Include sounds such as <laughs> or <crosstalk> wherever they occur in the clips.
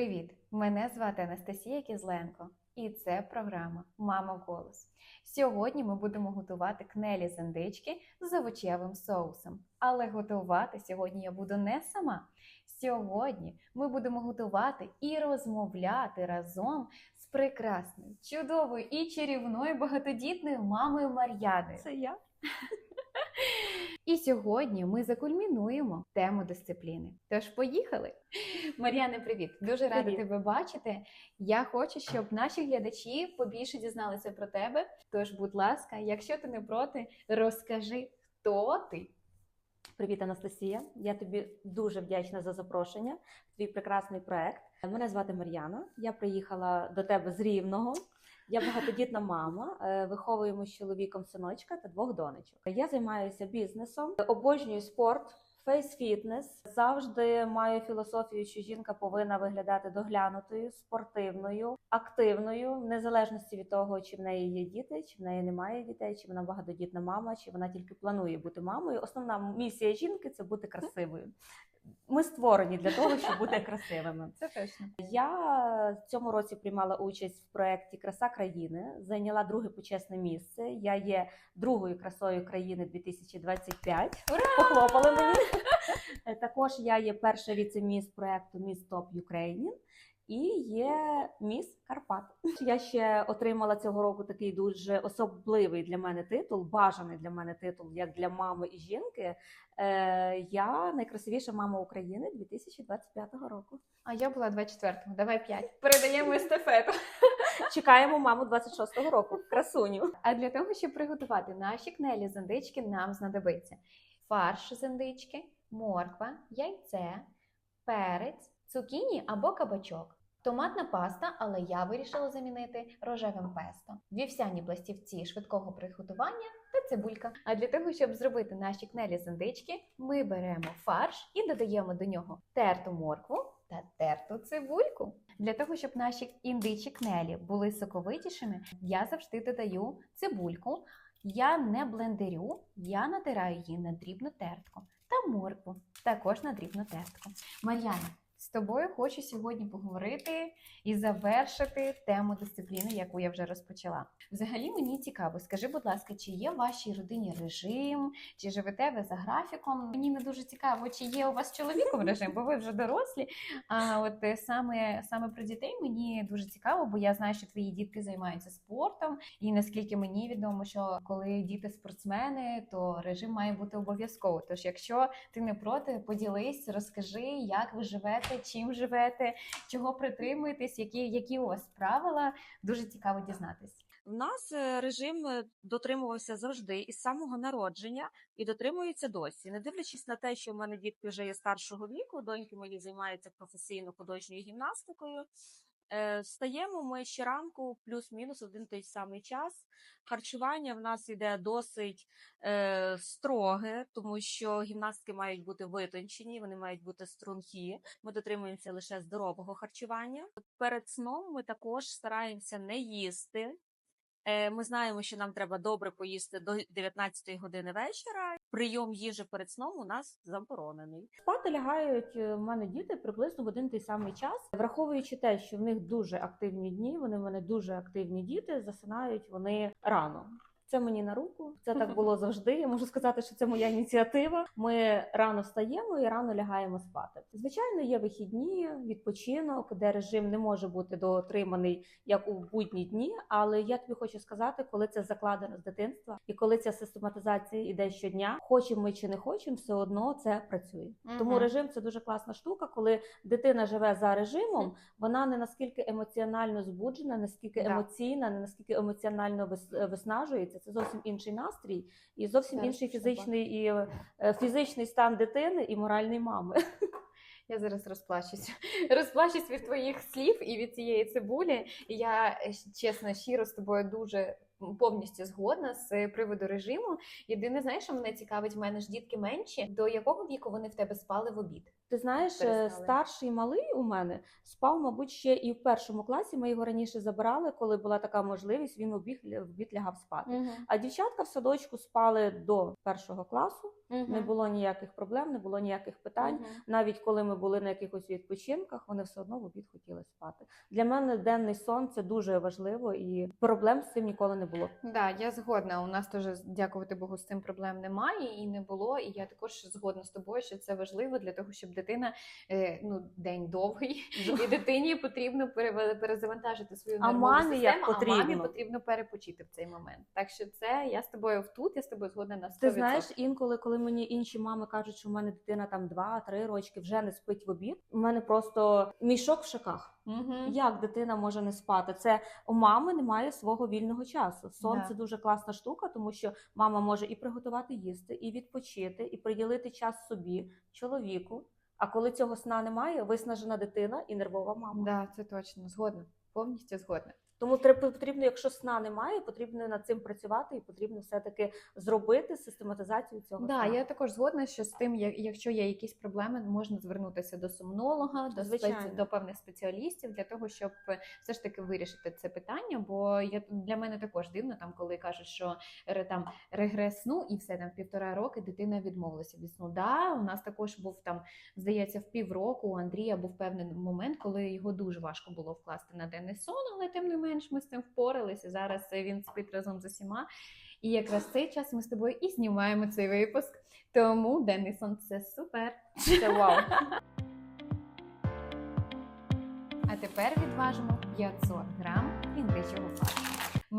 Привіт! Мене звати Анастасія Кізленко, і це програма Мама Голос. Сьогодні ми будемо готувати кнелі з індички з овочевим соусом. Але готувати сьогодні я буду не сама. Сьогодні ми будемо готувати і розмовляти разом з прекрасною, чудовою і чарівною багатодітною мамою Мар'яною. Це я. <laughs> І сьогодні ми закульмінуємо тему дисципліни. Тож поїхали. Мар'яне, привіт! Дуже рада Привіт. тебе бачити. Я хочу, щоб наші глядачі побільше дізналися про тебе. Тож, будь ласка, якщо ти не проти, розкажи, хто ти. Привіт, Анастасія. Я тобі дуже вдячна за запрошення. Твій прекрасний проект. Мене звати Мар'яна. Я приїхала до тебе з Рівного. Я багатодітна мама. е, Виховуємо з чоловіком синочка та двох донечок. Я займаюся бізнесом, обожнюю спорт. Фейс-фітнес завжди маю філософію, що жінка повинна виглядати доглянутою, спортивною, активною, в незалежності від того, чи в неї є діти, чи в неї немає дітей, чи вона багатодітна мама, чи вона тільки планує бути мамою. Основна місія жінки це бути красивою. Ми створені для того, щоб бути красивими. Це точно. Я в цьому році приймала участь в проєкті Краса країни, зайняла друге почесне місце. Я є другою красою країни 2025. Ура! Похлопали мені. Також я є перша віце-міс проєкту Міст Топ Ukrainian і є міс Карпат. Я ще отримала цього року такий дуже особливий для мене титул, бажаний для мене титул, як для мами і жінки. Е, Я найкрасивіша мама України 2025 року. А я була 24-го. Давай 5. Передаємо естафету. Чекаємо маму 26-го року. Красуню. А для того, щоб приготувати наші кнелі з індички, нам знадобиться фарш з індички, морква, яйце, перець, цукіні або кабачок. Томатна паста, але я вирішила замінити рожевим песто, вівсяні пластівці швидкого приготування та цибулька. А для того, щоб зробити наші кнелі з індички, ми беремо фарш і додаємо до нього терту моркву та терту цибульку. Для того, щоб наші індичі кнелі були соковитішими, я завжди додаю цибульку. Я не блендерю, я натираю її на дрібну тертку та моркву також на дрібну тертку. Мар'яна, з тобою хочу сьогодні поговорити і завершити тему дисципліни, яку я вже розпочала. Взагалі мені цікаво, скажи, будь ласка, чи є в вашій родині режим, чи живете ви за графіком? Мені не дуже цікаво, чи є у вас чоловіком режим, бо ви вже дорослі. А от е, саме, саме про дітей мені дуже цікаво, бо я знаю, що твої дітки займаються спортом, і наскільки мені відомо, що коли діти спортсмени, то режим має бути обов'язково. Тож, якщо ти не проти, поділись, розкажи, як ви живете, чим живете, чого притримуєтесь, які, які у вас правила. Дуже цікаво дізнатись. В нас е, режим е, дотримувався завжди із самого народження і дотримується досі. Не дивлячись на те, що в мене дітки вже є старшого віку, доньки мої займаються професійно художньою гімнастикою. Е, Встаємо ми щоранку плюс-мінус один той самий час. Харчування в нас іде досить е, строге, тому що гімнастки мають бути витончені, вони мають бути стрункі. Ми дотримуємося лише здорового харчування. Перед сном ми також стараємося не їсти. Е, Ми знаємо, що нам треба добре поїсти до 19 години вечора. Прийом їжі перед сном у нас заборонений. Спати лягають е, в мене діти приблизно в один той самий час, враховуючи те, що в них дуже активні дні, вони в мене дуже активні діти, засинають вони рано. Це мені на руку. Це так було завжди. Я можу сказати, що це моя ініціатива. Ми рано встаємо і рано лягаємо спати. Звичайно, є вихідні, відпочинок, де режим не може бути дотриманий як у будні дні. Але я тобі хочу сказати, коли це закладено з дитинства, і коли ця систематизація іде щодня, хочемо ми чи не хочемо, все одно це працює. Тому режим це дуже класна штука. Коли дитина живе за режимом, вона не наскільки емоціонально збуджена, наскільки емоційна, не наскільки емоціонально вис- виснажується. Це зовсім інший настрій і зовсім Так, інший фізичний і е, фізичний стан дитини і моральний мами. Я зараз розплачусь. <laughs> Розплачусь від твоїх слів і від цієї цибулі. І я е, чесно, щиро з тобою дуже повністю згодна з приводу режиму. Єдине, знаєш, що мене цікавить, в мене ж дітки менші. До якого віку вони в тебе спали в обід? Ти знаєш, е, Перестали. старший малий у мене спав, мабуть, ще і в першому класі. Ми його раніше забирали, коли була така можливість. Він обіг обід лягав спати. А дівчатка в садочку спали до першого класу. Не було ніяких проблем, не було ніяких питань. Мгм. Навіть коли ми були на якихось відпочинках, вони все одно в обід хотіли спати. Для мене денний сон це дуже важливо, і проблем з цим ніколи не було. Да, я згодна. У нас теж, дякувати Богу, з цим проблем немає і не було. І я також згодна з тобою, що це важливо для того, щоб дитина е, ну день довгий, і дитині потрібно пере- перезавантажити свою А нервову мамі як систему, а мамі потрібно. потрібно перепочити в цей момент. Так що це я з тобою тут, я з тобою згодна на 100%. Ти знаєш, інколи, коли мені інші мами кажуть, що в мене дитина там 2-3 рочки вже не спить в обід, у мене просто мішок в шаках. Угу. Як дитина може не спати? Це у мами немає свого вільного часу. Сон Да. це дуже класна штука, тому що мама може і приготувати їсти, і відпочити, і приділити час собі, чоловіку. А коли цього сна немає, виснажена дитина і нервова мама. Да, це точно згодна. Повністю згодна. Тому потрібно, якщо сна немає, потрібно над цим працювати і потрібно все таки зробити систематизацію цього. Да, сну. я також згодна, що з тим, як- якщо є якісь проблеми, можна звернутися до сомнолога, до спеці... до певних спеціалістів для того, щоб е, все ж таки вирішити це питання. Бо я для мене також дивно, там коли кажуть, що там регрес сну і все там півтора роки дитина відмовилася від сну. Да, у нас також був там, здається, в півроку у Андрія був певний момент, коли його дуже важко було вкласти на денний сон, але тим не менш ми з цим впоралися. Зараз е, він спить разом з усіма. І якраз цей час ми з тобою і знімаємо цей випуск. Тому денний сон це супер. Це вау. А тепер відважимо 500 грам індичого фаршу.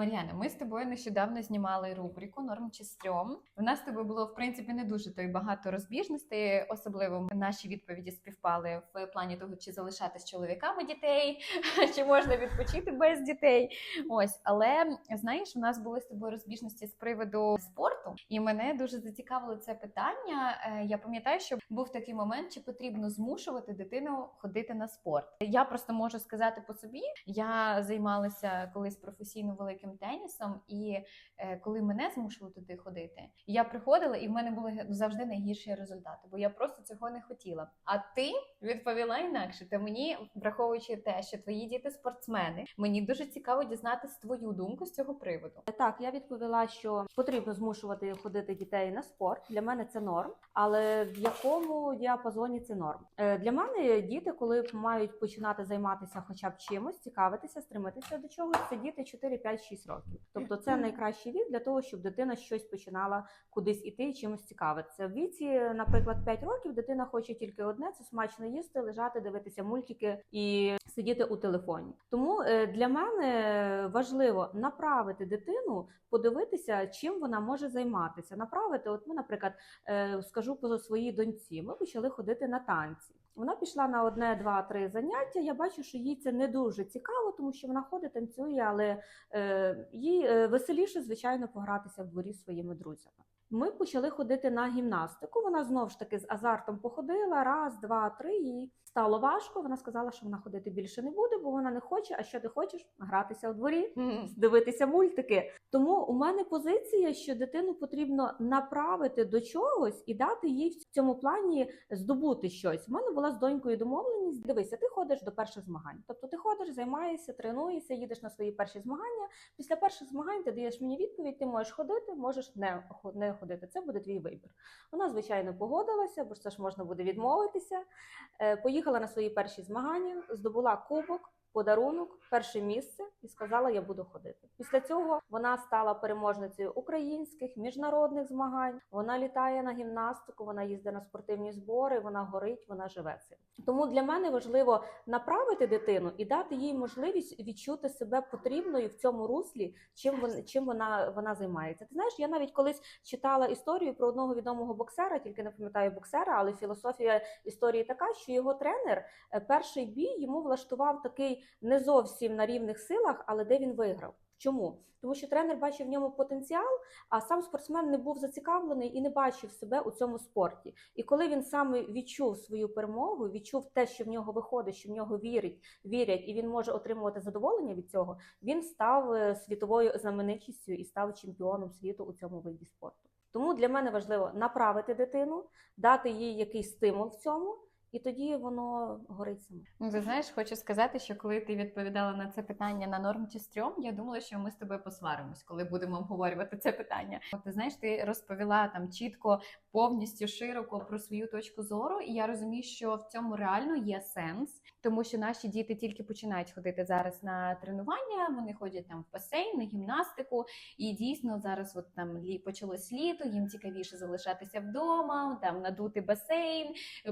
Мар'яна, ми з тобою нещодавно знімали рубрику Норм чи стрьом. У нас з тобою було в принципі не дуже то й багато розбіжностей, особливо наші відповіді співпали в плані того, чи залишати з чоловіками дітей, <laughs> чи можна відпочити без дітей. Ось, але знаєш, у нас були з тобою розбіжності з приводу спорту, і мене дуже зацікавило це питання. Е, Я пам'ятаю, що був такий момент, чи потрібно змушувати дитину ходити на спорт. Я просто можу сказати по собі. Я займалася колись професійно великим тенісом, і е, коли мене змушували туди ходити, я приходила, і в мене були завжди найгірші результати, бо я просто цього не хотіла. А ти відповіла інакше. Та мені, враховуючи те, що твої діти спортсмени, мені дуже цікаво дізнатися твою думку з цього приводу. Так, я відповіла, що потрібно змушувати ходити дітей на спорт. Для мене це норм, але в якому діапазоні це норм? Е, Для мене діти, коли мають починати займатися хоча б чимось, цікавитися, стремитися до чогось, це діти 4, 5, 6 років. Тобто це найкращий вік для того, щоб дитина щось починала кудись іти і чимось цікавитися. В віці, наприклад, 5 років дитина хоче тільки одне: це смачно їсти, лежати, дивитися мультики і сидіти у телефоні. Тому е, для мене важливо направити дитину, подивитися, чим вона може займатися. Направити, от ми, наприклад, е, скажу по своїй доньці, ми почали ходити на танці. Вона пішла на одне, два, три заняття. Я бачу, що їй це не дуже цікаво, тому що вона ходить, танцює, але е, їй е, веселіше, звичайно, погратися в дворі з своїми друзями. Ми почали ходити на гімнастику. Вона знову ж таки з азартом походила раз, два, три. Їй стало важко. Вона сказала, що вона ходити більше не буде, бо вона не хоче. А що ти хочеш? Гратися у дворі дивитися мультики. Тому у мене позиція, що дитину потрібно направити до чогось і дати їй в цьому плані здобути щось. У мене була з донькою домовленість. Дивися, ти ходиш до перших змагань. Тобто ти ходиш, займаєшся, тренуєшся, їдеш на свої перші змагання. Після перших змагань ти даєш мені відповідь, ти можеш ходити, можеш не, не ходити. Це буде твій вибір. Вона, звичайно, погодилася, бо ж це ж можна буде відмовитися. Е, Поїхала на свої перші змагання, здобула кубок. Подарунок, перше місце, і сказала, я буду ходити. Після цього вона стала переможницею українських міжнародних змагань. Вона літає на гімнастику, вона їздить на спортивні збори, вона горить, вона живе цим. Тому для мене важливо направити дитину і дати їй можливість відчути себе потрібною в цьому руслі, чим вона чим вона, вона займається. Ти знаєш, я навіть колись читала історію про одного відомого боксера, тільки не пам'ятаю боксера, але філософія історії така, що його тренер е, перший бій йому влаштував такий не зовсім на рівних силах, але де він виграв. Чому? Тому що тренер бачив в ньому потенціал, а сам спортсмен не був зацікавлений і не бачив себе у цьому спорті. І коли він саме відчув свою перемогу, відчув те, що в нього виходить, що в нього вірить, вірять, і він може отримувати задоволення від цього, він став е, світовою знаменитістю і став чемпіоном світу у цьому виді спорту. Тому для мене важливо направити дитину, дати їй якийсь стимул в цьому і тоді воно горить само. Ну, ти знаєш, хочу сказати, що коли ти відповідала на це питання на норм чи стрьом, я думала, що ми з тобою посваримось, коли будемо обговорювати це питання. От ти знаєш, ти розповіла там чітко, повністю широко про свою точку зору, і я розумію, що в цьому реально є сенс, тому що наші діти тільки починають ходити зараз на тренування. Вони ходять там в басейн, на гімнастику, і дійсно зараз, от там лі- почалось літо, їм цікавіше залишатися вдома, там надути басейн,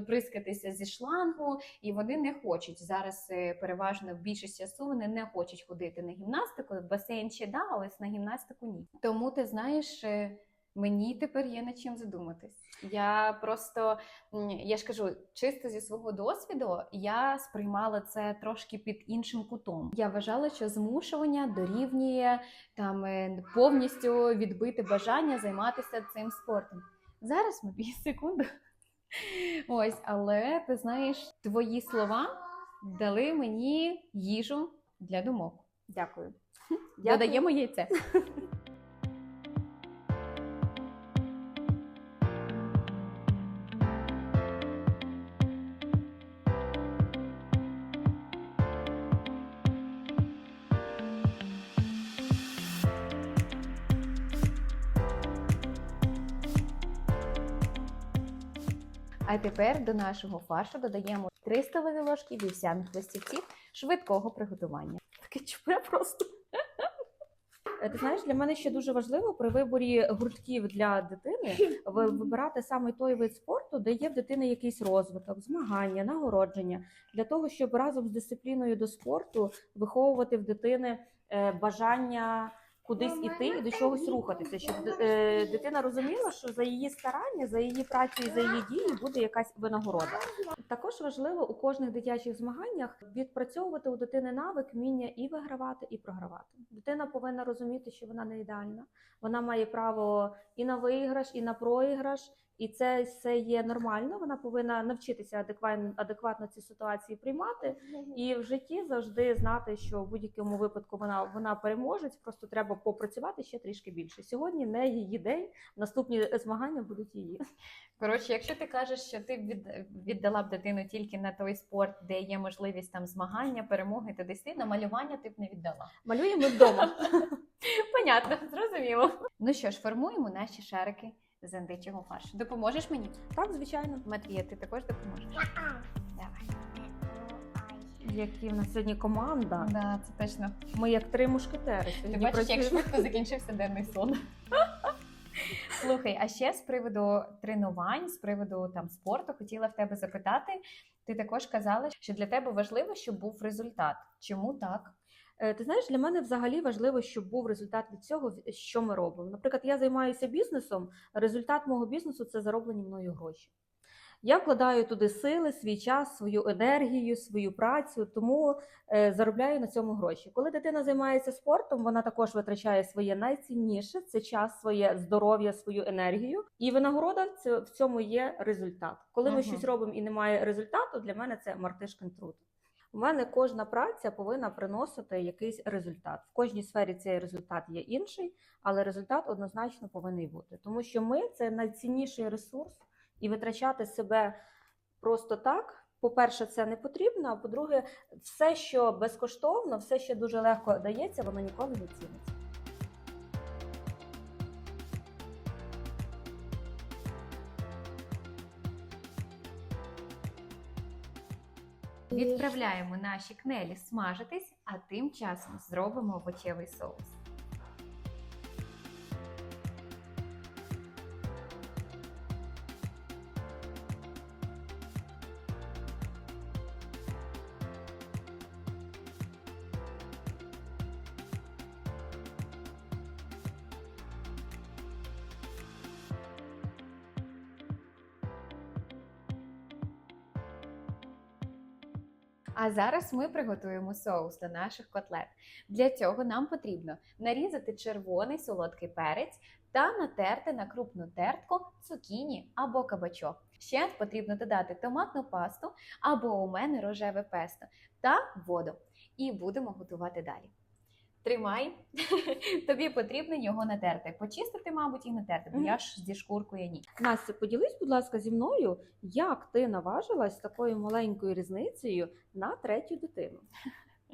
прискатися зі шлангу, і вони не хочуть зараз. е, Переважно в більшість часу вони не хочуть ходити на гімнастику. В басейн ще да, але на гімнастику ні. Тому ти знаєш. е, Мені тепер є над чим задуматись. Я просто я ж кажу, чисто зі свого досвіду я сприймала це трошки під іншим кутом. Я вважала, що змушування дорівнює там е, повністю відбити бажання займатися цим спортом. Зараз ми секунду. Ось, але ти знаєш, твої слова дали мені їжу для думок. Дякую. Додаємо яйце. А тепер до нашого фаршу додаємо 3 столові ложки вівсяних листівців швидкого приготування. Таке чупе просто. Е, Ти знаєш, для мене ще дуже важливо при виборі гуртків для дитини вибирати саме той вид спорту, де є в дитини якийсь розвиток, змагання, нагородження, для того, щоб разом з дисципліною до спорту виховувати в дитини е, бажання кудись іти і до чогось рухатися, щоб е, дитина розуміла, що за її старання, за її працю і за її дії буде якась винагорода. Також важливо у кожних дитячих змаганнях відпрацьовувати у дитини навик вміння і вигравати, і програвати. Дитина повинна розуміти, що вона не ідеальна. Вона має право і на виграш, і на проіграш, і це все є нормально. Вона повинна навчитися адекватно, адекватно ці ситуації приймати. І в житті завжди знати, що в будь-якому випадку вона вона переможець. Просто треба попрацювати ще трішки більше. Сьогодні не її день, наступні змагання будуть її. Коротше, якщо ти кажеш, що ти б від, віддала б дитину тільки на той спорт, де є можливість там змагання, перемоги та десь на малювання ти б не віддала. Малюємо вдома. <laughs> Понятно, зрозуміло. Ну що ж, формуємо наші шарики з індичого фаршу. Допоможеш мені? Так, звичайно. Матвія, ти також допоможеш? Давай. Які в нас сьогодні команда. Да, це точно. Ми як три мушкетери. Ти бачиш, як швидко закінчився денний сон. <laughs> Слухай, а ще з приводу тренувань, з приводу там спорту, хотіла в тебе запитати. Ти також казала, що для тебе важливо, щоб був результат. Чому так? Е, Ти знаєш, для мене взагалі важливо, щоб був результат від цього, що ми робимо. Наприклад, я займаюся бізнесом. Результат мого бізнесу це зароблені мною гроші. Я вкладаю туди сили, свій час, свою енергію, свою працю, тому е, заробляю на цьому гроші. Коли дитина займається спортом, вона також витрачає своє найцінніше це час, своє здоров'я, свою енергію. І винагорода в цьо- в цьому є результат. Коли ми Мгм. щось робимо і немає результату, для мене це мартишкин труд. У мене кожна праця повинна приносити якийсь результат. В кожній сфері цей результат є інший, але результат однозначно повинен бути. Тому що ми це найцінніший ресурс, і витрачати себе просто так. По-перше, це не потрібно. А по-друге, все, що безкоштовно, все, що дуже легко дається, воно ніколи не ціниться. Відправляємо наші кнелі смажитись, а тим часом зробимо овочевий соус. А зараз ми приготуємо соус до наших котлет. Для цього нам потрібно нарізати червоний солодкий перець та натерти на крупну тертку цукіні або кабачок. Ще потрібно додати томатну пасту або у мене рожеве песто та воду. І будемо готувати далі. Тримай. <laughs> Тобі потрібно його натерти. Почистити, мабуть, і натерти, бо я ж зі шкуркою ні. Настя, поділись, будь ласка, зі мною, як ти наважилась такою маленькою різницею на третю дитину?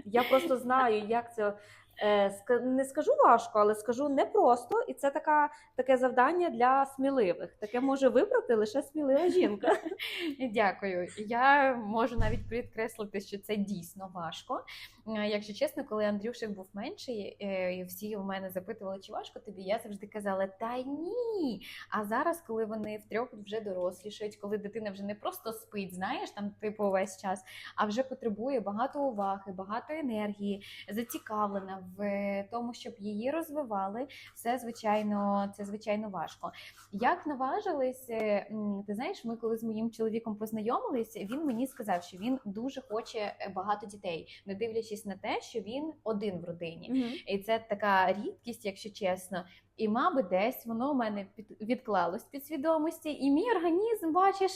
Я просто знаю, як це. Е, Не скажу важко, але скажу непросто, і це така, таке завдання для сміливих. Таке може вибрати лише смілива жінка. <laughs> Дякую. Я можу навіть підкреслити, що це дійсно важко. Е, Якщо чесно, коли Андрюшик був менший, е, і всі у мене запитували, чи важко тобі, я завжди казала, та ні. А зараз, коли вони втрьох вже дорослішають, коли дитина вже не просто спить, знаєш, там типу весь час, а вже потребує багато уваги, багато енергії, зацікавлена в тому, щоб її розвивали. все звичайно, це звичайно важко. Як наважились, е, ти знаєш, ми коли з моїм чоловіком познайомились, він мені сказав, що він дуже хоче е, багато дітей, не дивлячись на те, що він один в родині. І це така рідкість, якщо чесно. І, мабуть, десь воно в мене під відклалось в підсвідомості, і мій організм, бачиш,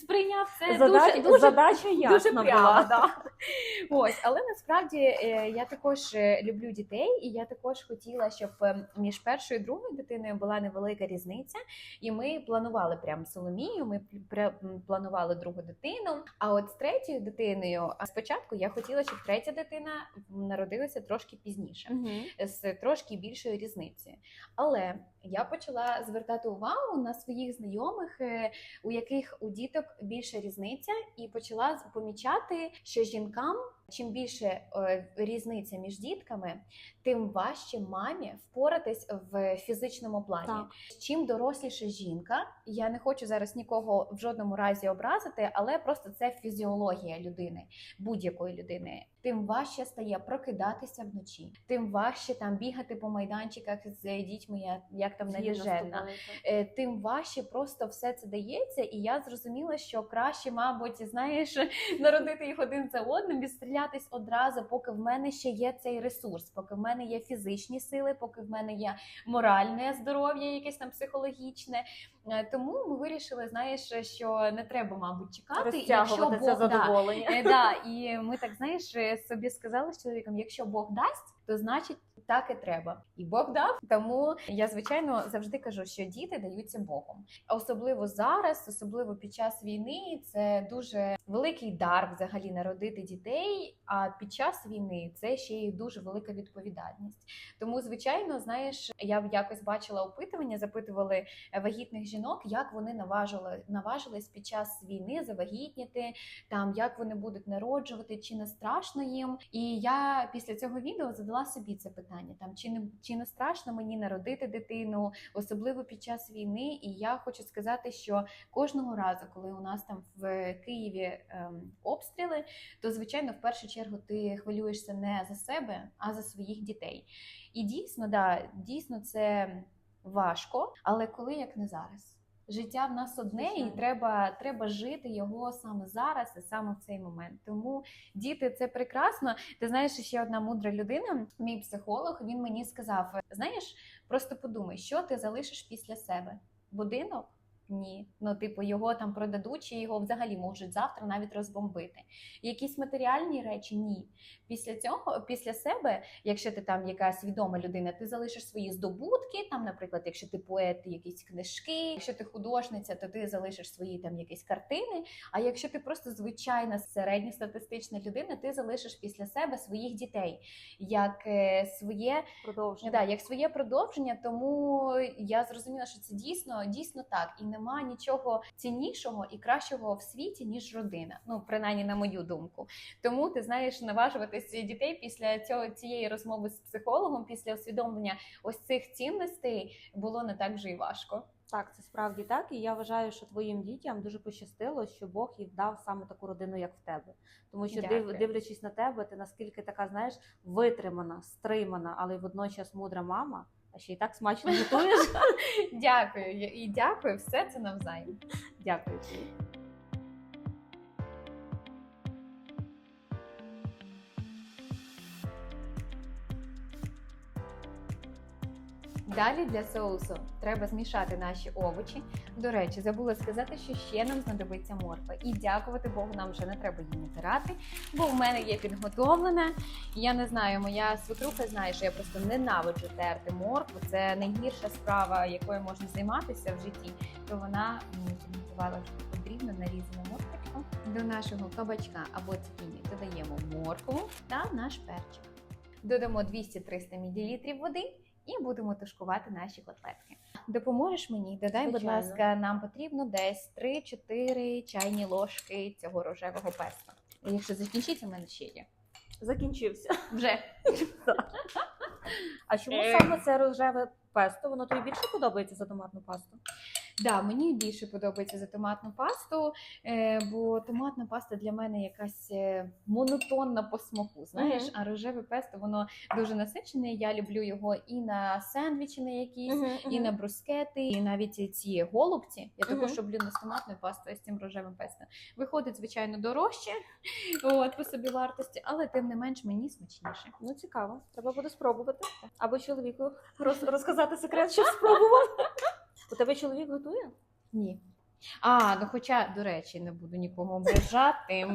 сприйняв це Задач- дуже, дуже задача дуже прямо. була. Да. Ось, але насправді е, я також е, люблю дітей, і я також хотіла, щоб е, між першою і другою дитиною була невелика різниця. І ми планували прям Соломію. Ми планували другу дитину. А от з третьою дитиною, а спочатку я хотіла, щоб третя дитина народилася трошки пізніше з трошки більшою різницею. Але я почала звертати увагу на своїх знайомих, е, у яких у діток більша різниця, і почала помічати, що жінкам чим більше е, різниця між дітками, тим важче мамі впоратись в фізичному плані. Так. Чим доросліша жінка, я не хочу зараз нікого в жодному разі образити, але просто це фізіологія людини, будь-якої людини. Тим важче стає прокидатися вночі, тим важче там бігати по майданчиках з дітьми, як, як там навіжена. Е, Тим важче просто все це дається, і я зрозуміла, що краще, мабуть, знаєш, <laughs> народити їх один за одним, відстрілятись одразу, поки в мене ще є цей ресурс, поки в мене є фізичні сили, поки в мене є моральне здоров'я, якесь там психологічне. Е, Тому ми вирішили, знаєш, що не треба, мабуть, чекати. і якщо Бог, да, задоволення. Е, да, <laughs> і ми так знаєш собі сказала з чоловіком: якщо Бог дасть, то значить так і треба. І Бог дав. Тому я звичайно завжди кажу, що діти даються Богом. Особливо зараз, особливо під час війни, це дуже великий дар взагалі народити дітей. А під час війни це ще й дуже велика відповідальність. Тому, звичайно, знаєш, я якось бачила опитування, запитували вагітних жінок, як вони наважили наважились під час війни завагітніти, там як вони будуть народжувати, чи не страшно їм. І я після цього відео задала собі це питання: там чи не чи не страшно мені народити дитину, особливо під час війни. І я хочу сказати, що кожного разу, коли у нас там в Києві обстріли, то звичайно в першу чергу ти хвилюєшся не за себе, а за своїх дітей. І дійсно, да, дійсно це важко, але коли як не зараз. Життя в нас одне, і треба, треба жити його саме зараз і саме в цей момент. Тому діти це прекрасно. Ти знаєш, ще одна мудра людина, мій психолог, він мені сказав: знаєш, просто подумай, що ти залишиш після себе? Будинок? Ні. Ну, типу, його там продадуть, чи його взагалі можуть завтра навіть розбомбити. Якісь матеріальні речі ні. Після цього, після себе, якщо ти там якась відома людина, ти залишиш свої здобутки. Там, наприклад, якщо ти поет, якісь книжки, якщо ти художниця, то ти залишиш свої там якісь картини. А якщо ти просто звичайна середньостатистична людина, ти залишиш після себе своїх дітей як е, своє Продовжуємо. Да, як своє продовження, тому я зрозуміла, що це дійсно дійсно так, і нема нічого ціннішого і кращого в світі ніж родина. Ну принаймні на мою думку. Тому ти знаєш, наважуватись дітей після цього цієї розмови з психологом, після усвідомлення ось цих цінностей було не так вже й важко. Так, це справді так. І я вважаю, що твоїм дітям дуже пощастило, що Бог їм дав саме таку родину, як в тебе. Тому що див, Дякую. дивлячись на тебе, ти наскільки така, знаєш, витримана, стримана, але й водночас мудра мама, а ще й так смачно готуєш. <laughs> Дякую і дякую, все це навзаєм. Дякую Далі для соусу треба змішати наші овочі. До речі, забула сказати, що ще нам знадобиться морква. І дякувати Богу, нам вже не треба її натирати, бо в мене є підготовлена. Я не знаю, моя свекруха знає, що я просто ненавиджу терти моркву. Це найгірша справа, якою можна займатися в житті. То вона мені підготувала вже подрібно нарізану морквочку. До нашого кабачка або цукіні додаємо моркву та наш перчик. Додамо 200-300 мл води і будемо тушкувати наші котлетки. Допоможеш мені? Додай, будь ласка, нам потрібно десь 3-4 чайні ложки цього рожевого песто. І Якщо закінчиться, в мене ще є. Закінчився. Вже <laughs> А чому Е. саме це рожеве песто? Воно тобі більше подобається за томатну пасту? Да, мені більше подобається за томатну пасту, е, бо томатна паста для мене якась е, монотонна по смаку. Знаєш, а рожеве песто воно дуже насичене. Я люблю його і на сендвічі на якісь. і на брускети, і навіть ці голубці. Я також Мгм. люблю не з томатною пастою, а з цим рожевим песто. Виходить, звичайно, дорожче от, по собі вартості, але тим не менш мені смачніше. Ну, цікаво. Треба буде спробувати. Або чоловіку роз- розказати секрет, <laughs> щоб спробував. У тебе чоловік готує? Ні. А, ну хоча, до речі, не буду нікого ображати.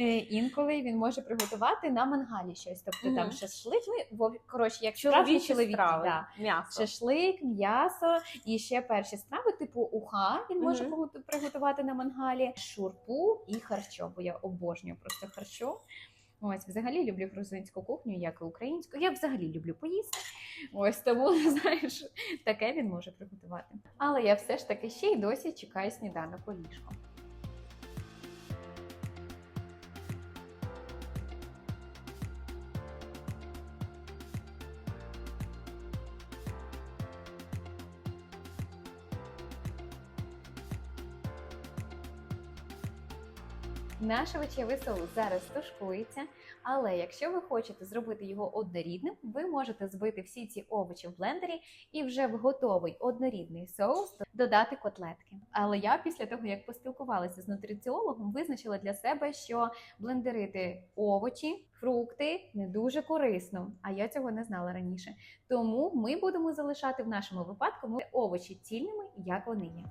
Е, Інколи він може приготувати на мангалі щось. Тобто там шашлик, ну, бо, коротше, як чоловіки. страви. Да. М'ясо. Шашлик, м'ясо і ще перші страви, типу уха, він може приготувати на мангалі, шурпу і харчо, бо я обожнюю просто харчо. Ось, взагалі люблю грузинську кухню, як і українську. Я взагалі люблю поїсти. Ось тому <laughs> знаєш, таке він може приготувати. Але я все ж таки ще й досі чекаю сніданок у ліжко. Наш овочевий соус зараз тушкується, але якщо ви хочете зробити його однорідним, ви можете збити всі ці овочі в блендері і вже в готовий однорідний соус додати котлетки. Але я після того, як поспілкувалася з нутриціологом, визначила для себе, що блендерити овочі, фрукти не дуже корисно. А я цього не знала раніше. Тому ми будемо залишати в нашому випадку овочі цільними, як вони є.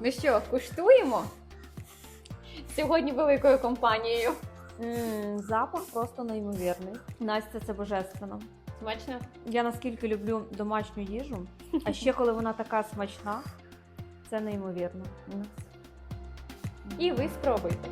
Ну що, куштуємо? Сьогодні великою компанією. М, запах просто неймовірний. Настя, це божественно. Смачно? Я наскільки люблю домашню їжу, а ще коли вона така смачна, це неймовірно. І ви спробуйте.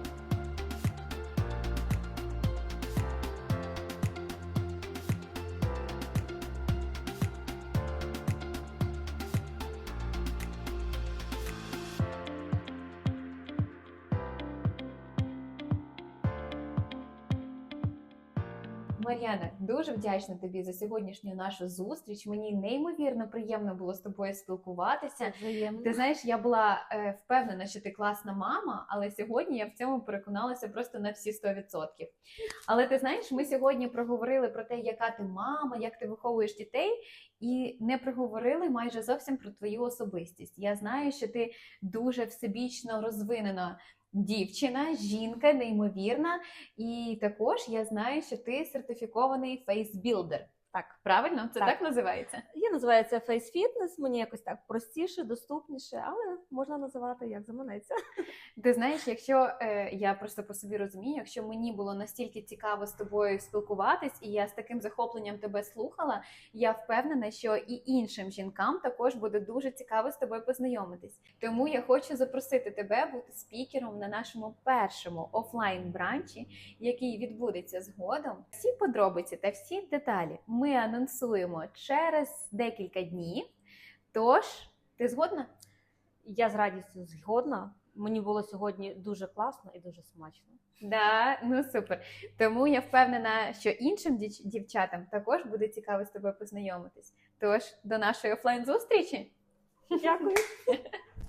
Мар'яна, дуже вдячна тобі за сьогоднішню нашу зустріч. Мені неймовірно приємно було з тобою спілкуватися. взаємно. Ти знаєш, я була е, впевнена, що ти класна мама, але сьогодні я в цьому переконалася просто на всі 100%. Але ти знаєш, ми сьогодні проговорили про те, яка ти мама, як ти виховуєш дітей, і не проговорили майже зовсім про твою особистість. Я знаю, що ти дуже всебічно розвинена. Дівчина, жінка, неймовірна, і також я знаю, що ти сертифікований фейсбілдер. Так. Правильно, це так, Так. називається. Є називається Face Fitness, мені якось так простіше, доступніше, але можна називати як заманеться. Ти знаєш, якщо е, я просто по собі розумію, якщо мені було настільки цікаво з тобою спілкуватись, і я з таким захопленням тебе слухала, я впевнена, що і іншим жінкам також буде дуже цікаво з тобою познайомитись. Тому я хочу запросити тебе бути спікером на нашому першому офлайн бранчі, який відбудеться згодом. Всі подробиці та всі деталі ми анонсуємо через декілька днів. Тож, ти згодна? Я з радістю згодна. Мені було сьогодні дуже класно і дуже смачно. Да, ну супер. Тому я впевнена, що іншим дівчатам також буде цікаво з тобою познайомитись. Тож до нашої офлайн зустрічі. Дякую. <laughs>